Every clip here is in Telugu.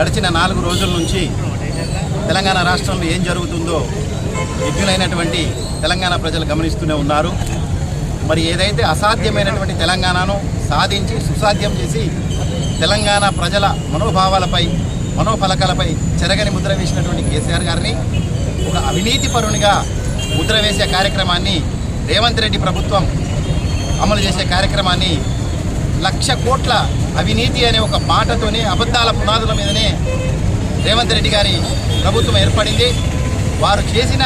గడిచిన నాలుగు రోజుల నుంచి తెలంగాణ రాష్ట్రంలో ఏం జరుగుతుందో విజ్ఞులైనటువంటి తెలంగాణ ప్రజలు గమనిస్తూనే ఉన్నారు. మరి ఏదైతే అసాధ్యమైనటువంటి తెలంగాణను సాధించి సుసాధ్యం చేసి తెలంగాణ ప్రజల మనోభావాలపై మనోఫలకాలపై చెరగని ముద్ర వేసినటువంటి కేసీఆర్ గారిని ఒక అవినీతి పరునిగా ముద్ర వేసే కార్యక్రమాన్ని రేవంత్ రెడ్డి ప్రభుత్వం అమలు చేసే కార్యక్రమాన్ని లక్ష కోట్ల అవినీతి అనే ఒక మాటతోనే అబద్ధాల పునాదుల మీదనే రేవంత్ రెడ్డి గారి ప్రభుత్వం ఏర్పడింది. వారు చేసిన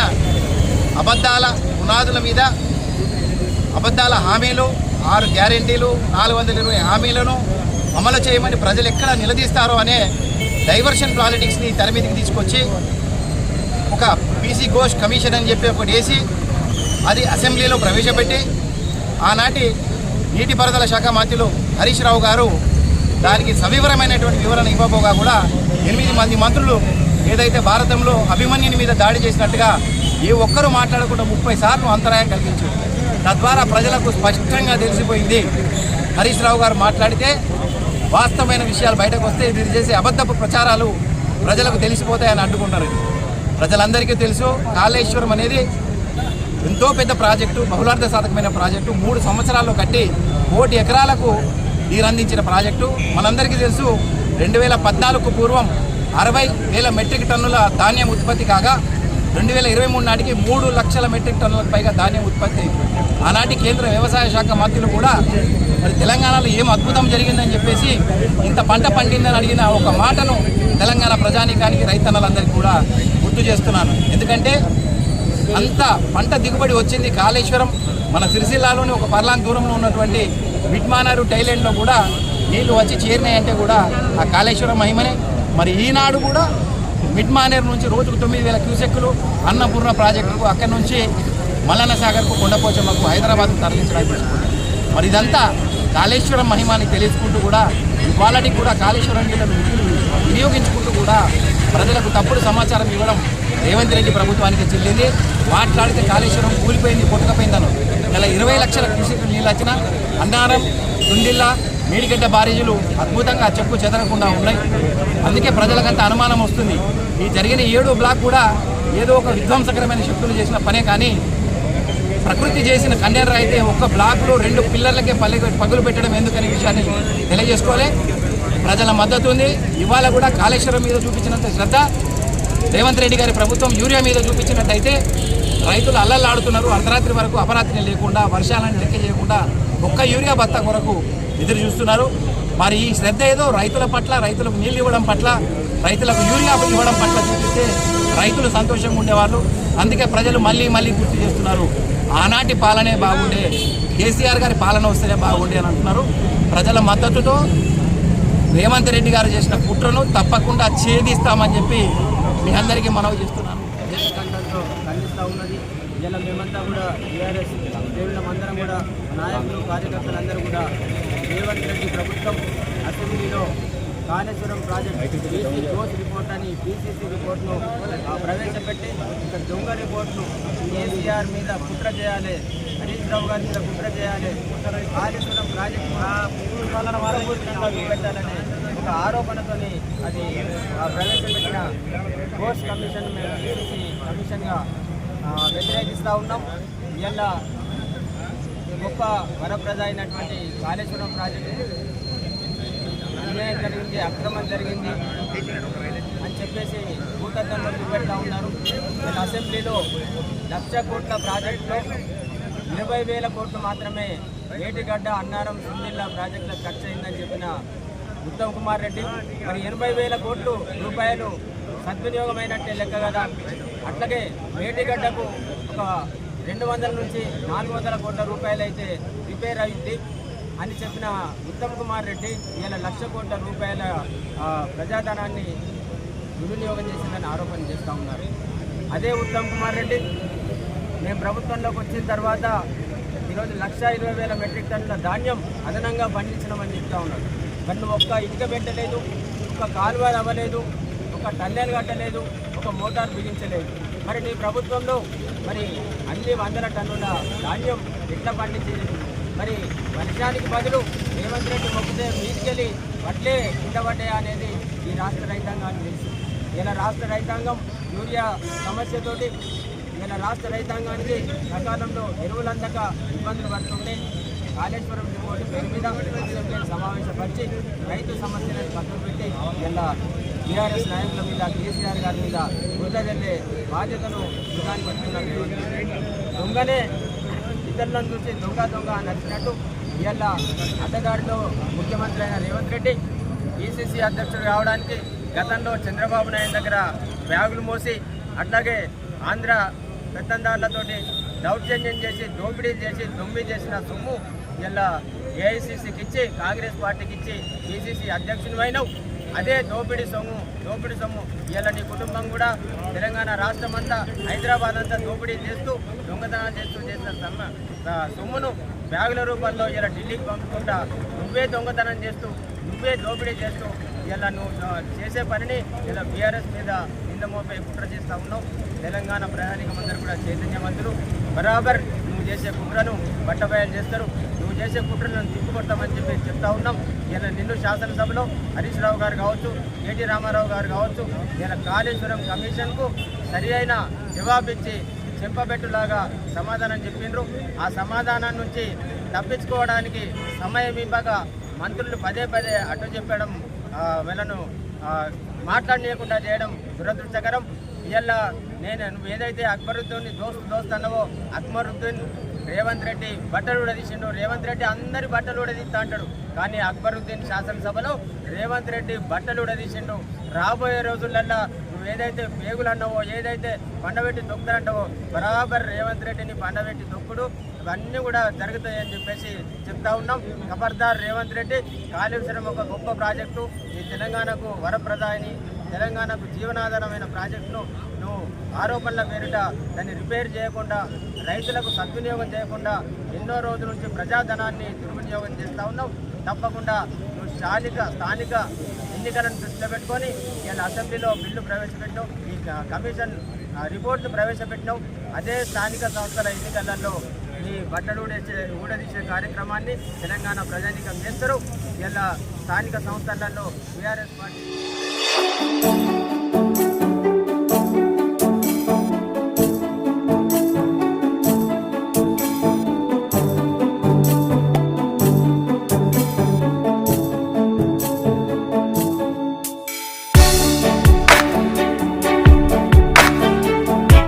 అబద్ధాల పునాదుల మీద అబద్ధాల హామీలు ఆరు గ్యారెంటీలు నాలుగు వందల ఇరవై హామీలను అమలు చేయమని ప్రజలు ఎక్కడ నిలదీస్తారో అనే డైవర్షన్ పాలిటిక్స్ని తెర మీదకి తీసుకొచ్చి ఒక పీసీ ఘోష్ కమిషన్ అని చెప్పి ఒకటి వేసి అది అసెంబ్లీలో ప్రవేశపెట్టి ఆనాటి నీటిపారుదల శాఖ మంత్రులు హరీష్ రావు గారు దానికి సవివరమైనటువంటి వివరణ ఇవ్వబోగా కూడా ఎనిమిది మంది మంత్రులు ఏదైతే భారతంలో అభిమన్యుని మీద దాడి చేసినట్టుగా ఏ ఒక్కరూ మాట్లాడకుండా ముప్పై సార్లు అంతరాయం కలిగించారు. తద్వారా ప్రజలకు స్పష్టంగా తెలిసిపోయింది. హరీష్ రావు గారు మాట్లాడితే వాస్తవమైన విషయాలు బయటకు వస్తే వీరు చేసే అబద్ధపు ప్రచారాలు ప్రజలకు తెలిసిపోతాయని అడ్డుకుంటారు ప్రజలందరికీ తెలుసు కాళేశ్వరం అనేది ఎంతో పెద్ద ప్రాజెక్టు బహుళార్థ సాధకమైన ప్రాజెక్టు మూడు సంవత్సరాల్లో కట్టి కోటి ఎకరాలకు నీరందించిన ప్రాజెక్టు మనందరికీ తెలుసు రెండు వేల పద్నాలుగు పూర్వం అరవై వేల మెట్రిక్ టన్నుల ధాన్యం ఉత్పత్తి కాగా రెండు వేల ఇరవై మూడు నాటికి మూడు లక్షల మెట్రిక్ టన్నులకు పైగా ధాన్యం ఉత్పత్తి అయింది. ఆనాటి కేంద్ర వ్యవసాయ శాఖ మంత్రులు కూడా మరి తెలంగాణలో ఏం అద్భుతం జరిగిందని చెప్పేసి ఇంత పంట పండిందని అడిగిన ఒక మాటను తెలంగాణ ప్రజానీకానికి రైతన్నలందరికీ కూడా గుర్తు చేస్తున్నాను ఎందుకంటే అంత పంట దిగుబడి వచ్చింది కాళేశ్వరం. మన సిరిసిల్లాలోని ఒక పర్లాంగ్ దూరంలో ఉన్నటువంటి మిట్మానారు టైలెండ్లో కూడా నీళ్ళు వచ్చి చేరినాయంటే కూడా ఆ కాళేశ్వరం మహిమనే. మరి ఈనాడు కూడా మిడ్మానేరు నుంచి రోజుకు తొమ్మిది వేల క్యూసెక్కులు అన్నపూర్ణ ప్రాజెక్టుకు అక్కడి నుంచి మల్లన్న సాగర్కు కొండపోచమ్మకు హైదరాబాద్కు తరలించడానికి మరి ఇదంతా కాళేశ్వరం మహిమాని తెలుసుకుంటూ కూడా ఇవాళకి కూడా కాళేశ్వరం నీళ్ళను వినియోగించుకుంటూ కూడా ప్రజలకు తప్పుడు సమాచారం ఇవ్వడం రేవంత్ రెడ్డి ప్రభుత్వానికి చెల్లింది. మాట్లాడితే కాళేశ్వరం కూలిపోయింది కొట్టుకపోయిందను. నెల ఇరవై లక్షల క్యూసెక్లు నీళ్ళు వచ్చిన అన్నారం దుండిల్లా మేడిగడ్డ బారేజీలు అద్భుతంగా చెక్కు చెదరకుండా ఉన్నాయి. అందుకే ప్రజలకంత అనుమానం వస్తుంది. ఈ జరిగిన ఏడు బ్లాక్ కూడా ఏదో ఒక విధ్వంసకరమైన శక్తులు చేసిన పనే కానీ ప్రకృతి చేసిన కన్నెర్ర అయితే ఒక్క బ్లాక్లో రెండు పిల్లర్లకే పల్లె పగులు పెట్టడం ఎందుకనే విషయాన్ని తెలియజేసుకోవాలి. ప్రజల మద్దతు ఉంది. ఇవాళ కూడా కాళేశ్వరం మీద చూపించినంత శ్రద్ధ. రేవంత్ రెడ్డి గారి ప్రభుత్వం యూరియా మీద చూపించినట్టయితే రైతులు అల్లల్లాడుతున్నారు. అర్ధరాత్రి వరకు అపరాత్రి లేకుండా వర్షాలను లెక్క చేయకుండా ఒక్క యూరియా బత్త కొరకు ఎదురు చూస్తున్నారు. మరి ఈ శ్రద్ధ ఏదో రైతుల పట్ల రైతులకు నీళ్ళు ఇవ్వడం పట్ల రైతులకు యూరియా ఇవ్వడం పట్ల చూపిస్తే రైతులు సంతోషంగా ఉండేవాళ్ళు. అందుకే ప్రజలు మళ్ళీ మళ్ళీ గుర్తు చేస్తున్నారు. ఆనాటి పాలనే బాగుండే. కేసీఆర్ గారి పాలన వస్తేనే బాగుండే అని అంటున్నారు. ప్రజల మద్దతుతో రేవంత్ రెడ్డి గారు చేసిన కుట్రను తప్పకుండా ఛేదిస్తామని చెప్పి మీ అందరికీ మనవి చేస్తున్నాను. ఖండిస్తూ ఉన్నది. ఇలా మేమంతా కూడా టీఆర్ఎస్ దేవుళ్ళమందరం కూడా నాయకులు కార్యకర్తలందరూ కూడా రేవంత్ రెడ్డి ప్రభుత్వం అసెంబ్లీలో Kaleshwaram project BC growth report అని బీసీసీ రిపోర్ట్ను ఆ, ప్రవేశపెట్టి ఇక్కడ దొంగ రిపోర్ట్ను కేసీఆర్ మీద కుట్ర చేయాలి రావు గారిని మీద కుట్ర చేయాలి. కాళేశ్వరం ప్రాజెక్టు పెట్టాలని ఒక ఆరోపణతోని అది ఆ, ప్రవేశపెట్టిన కోర్స్ కమిషన్ మేము బీసీసీ కమిషన్గా వ్యతిరేకిస్తూ ఉన్నాం. ఇలా గొప్ప వరప్రద అయినటువంటి కాళేశ్వరం ప్రాజెక్టు అన్యాయం జరిగింది అక్రమం జరిగింది అని చెప్పేసి భూతత్వంలో చూపెడతా ఉన్నారు. అసెంబ్లీలో లక్ష కోట్ల ప్రాజెక్టులో ఇరవై వేల కోట్లు మాత్రమే ఏటిగడ్డ అన్నారం సుందిల్లా ప్రాజెక్టులకు ఖర్చు అయిందని చెప్పిన ఉత్తమ్ కుమార్ రెడ్డి మరి ఎనభై వేల కోట్లు రూపాయలు సద్వినియోగమైనట్టే లెక్క కదా. అట్లాగే మేటిగడ్డకు ఒక రెండు వందల నుంచి నాలుగు వందల కోట్ల రూపాయలు అయితే రిపేర్ అయింది అని చెప్పిన ఉత్తమ్ కుమార్ రెడ్డి ఇలా లక్ష కోట్ల రూపాయల ప్రజాధనాన్ని దుర్వినియోగం చేసిందని ఆరోపణ చేస్తూ ఉన్నారు. అదే ఉత్తమ్ కుమార్ రెడ్డి మేము ప్రభుత్వంలోకి వచ్చిన తర్వాత ఈరోజు లక్ష ఇరవై వేల మెట్రిక్ టన్నుల ధాన్యం అదనంగా పండించడమని చెప్తా ఉన్నాడు మరి ఒక్క ఇటుక పెట్టలేదు ఒక కాలువ అవ్వలేదు ఒక టన్నెల్ కట్టలేదు ఒక మోటార్ బిగించలేదు. మరి నీ ప్రభుత్వంలో మరి అన్ని వందల టన్నుల ధాన్యం ఎట్లా పండించింది? మరి వర్షానికి బదులు రేవంత్ రెడ్డి మొక్కితే మీదికెళ్ళి వడ్లే ఉండబడ్డే అనేది ఈ రాష్ట్ర రైతాంగానికి తెలుసు. ఇలా రాష్ట్ర రైతాంగం యూరియా సమస్యతోటి ఇలా రాష్ట్ర రైతాంగానికి సకాలంలో ఎరువులు అందక ఇబ్బందులు పడుతుంటే కాళేశ్వరం రిపోర్టు పేరు మీద అసెంబ్లీని సమావేశపరిచి రైతు సమస్యలను పక్కన పెట్టి ఇలా టీఆర్ఎస్ నాయకుల మీద కేసీఆర్ గారి మీద బురద బాధ్యతను భుజాన్ని పట్టుకున్నారు రేవంత్ దొంగనే ఇతరులను చూసి దొంగ దొంగ నచ్చినట్టు ఇవాళ అడ్డదారిలో ముఖ్యమంత్రి అయిన రేవంత్ రెడ్డి ఈసీసీ అధ్యక్షుడు రావడానికి గతంలో చంద్రబాబు నాయుడు దగ్గర బ్యాగులు మోసి అట్లాగే ఆంధ్ర పెత్తందారులతోటి దౌర్జన్యం చేసి దోపిడీ చేసి దొమ్మి చేసిన సొమ్ము ఇలా ఏఐసీసీకి ఇచ్చి కాంగ్రెస్ పార్టీకి ఇచ్చి బీసీసీ అధ్యక్షుడు అదే దోపిడీ సొమ్ము దోపిడీ సొమ్ము ఇలా నీ కుటుంబం కూడా తెలంగాణ రాష్ట్రం అంతా హైదరాబాద్ అంతా దోపిడీ చేస్తూ దొంగతనాలు చేస్తూ చేసిన సమ్మ సొమ్మును బ్యాగుల రూపంలో ఇలా ఢిల్లీకి పంపుకుంటా నువ్వే దొంగతనం చేస్తూ నువ్వే దోపిడీ చేస్తూ ఇలా నువ్వు చేసే పనిని ఇలా బీఆర్ఎస్ మీద నింద మోపే కుట్ర చేస్తూ ఉన్నావు తెలంగాణ ప్రయాణికమందరూ కూడా చైతన్యవంతులు బరాబర్ నువ్వు చేసే కుట్రను బట్టబయలు చేస్తారు. నువ్వు చేసే కుట్రలను తిప్పుకొడతామని చెప్పి చెప్తా ఉన్నాం. ఇలా నిన్ను శాసనసభలో హరీష్ రావు గారు కావచ్చు కేటీ రామారావు గారు కావచ్చు ఇలా కాళేశ్వరం కమిషన్కు సరి అయిన జవాబిచ్చి చెంపబెట్టులాగా సమాధానం చెప్పిండ్రు. ఆ సమాధానం నుంచి తప్పించుకోవడానికి సమయం ఇవ్వగా మంత్రులు పదే పదే అడ్డు చెప్పడం వీళ్ళను మాట్లాడలేకుండా చేయడం దురదృష్టకరం. ఇవాళ నేను నువ్వు ఏదైతే అక్బరుద్దీన్ దోస్తు దోస్త్ అన్నవో అక్బరుద్దీన్ రేవంత్ రెడ్డి బట్టలు ఉడదీసిండు రేవంత్ రెడ్డి అందరి బట్టలు ఉడదీస్తా అంటాడు. కానీ అక్బరుద్దీన్ శాసనసభలో రేవంత్ రెడ్డి బట్టలు ఉడదీసిండు రాబోయే రోజులల్లో ఏదైతే పేగులు అన్నవో ఏదైతే పండబెట్టి దొక్కుతారంటావో బరాబర్ రేవంత్ రెడ్డిని పండబెట్టి దొక్కుడు ఇవన్నీ కూడా జరుగుతాయని చెప్పేసి చెప్తా ఉన్నాం. ఖబర్దార్ రేవంత్ రెడ్డి కాళేశ్వరం ఒక గొప్ప ప్రాజెక్టు. ఈ తెలంగాణకు వరప్రదాయని తెలంగాణకు జీవనాధారమైన ప్రాజెక్టును నువ్వు ఆరోపణల పేరిట దాన్ని రిపేర్ చేయకుండా రైతులకు సద్వినియోగం చేయకుండా ఎన్నో రోజుల నుంచి ప్రజాధనాన్ని దుర్వినియోగం చేస్తూ ఉన్నావు. తప్పకుండా నువ్వు స్థానిక స్థానిక ఎన్నికలను దృష్టిలో పెట్టుకొని ఇలా అసెంబ్లీలో బిల్లు ప్రవేశపెట్టావు ఈ క- కమిషన్ రిపోర్ట్ను ప్రవేశపెట్టినావు. అదే స్థానిక సంస్థల ఎన్నికలలో ఈ బట్టలు ఊడేసే ఊడదీసే కార్యక్రమాన్ని తెలంగాణ ప్రజానీకం చేస్తారు. ఇలా స్థానిక సంస్థలలో బీఆర్ఎస్ పార్టీ